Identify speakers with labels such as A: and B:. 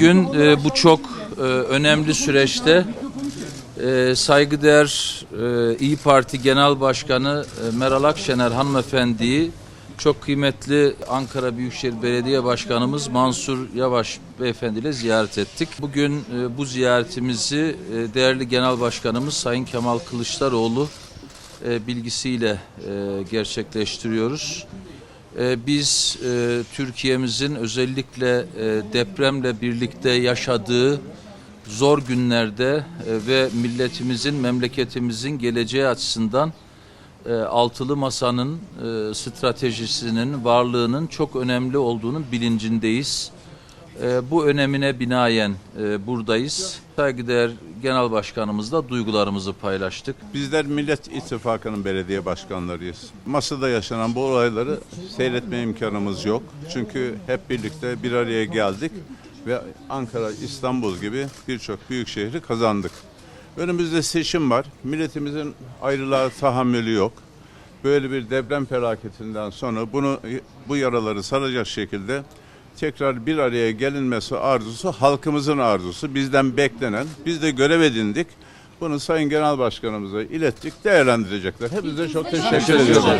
A: Gün e, bu çok e, önemli süreçte e, saygıdeğer e, İyi Parti Genel Başkanı e, Meral Akşener hanımefendiyi çok kıymetli Ankara Büyükşehir Belediye Başkanımız Mansur Yavaş beyefendi ile ziyaret ettik. Bugün e, bu ziyaretimizi e, değerli Genel Başkanımız Sayın Kemal Kılıçdaroğlu e, bilgisiyle e, gerçekleştiriyoruz. Ee, Biz e, Türkiye'mizin özellikle e, depremle birlikte yaşadığı zor günlerde e, ve milletimizin, memleketimizin geleceği açısından altılı masanın stratejisinin, varlığının çok önemli olduğunun bilincindeyiz. E, Bu önemine binaen e, buradayız. Saygıdeğer Genel Başkanımızla duygularımızı paylaştık.
B: Bizler Millet İttifakı'nın belediye başkanlarıyız. Masada yaşanan bu olayları seyretme imkanımız yok. Çünkü hep birlikte bir araya geldik ve Ankara, İstanbul gibi birçok büyük şehri kazandık. Önümüzde seçim var. Milletimizin ayrılığa tahammülü yok. Böyle bir deprem felaketinden sonra bunu bu yaraları saracak şekilde tekrar bir araya gelinmesi arzusu halkımızın arzusu. Bizden beklenen. Biz de görev edindik. Bunu Sayın Genel Başkanımıza ilettik. Değerlendirecekler. Hepinize çok teşekkür ediyorum.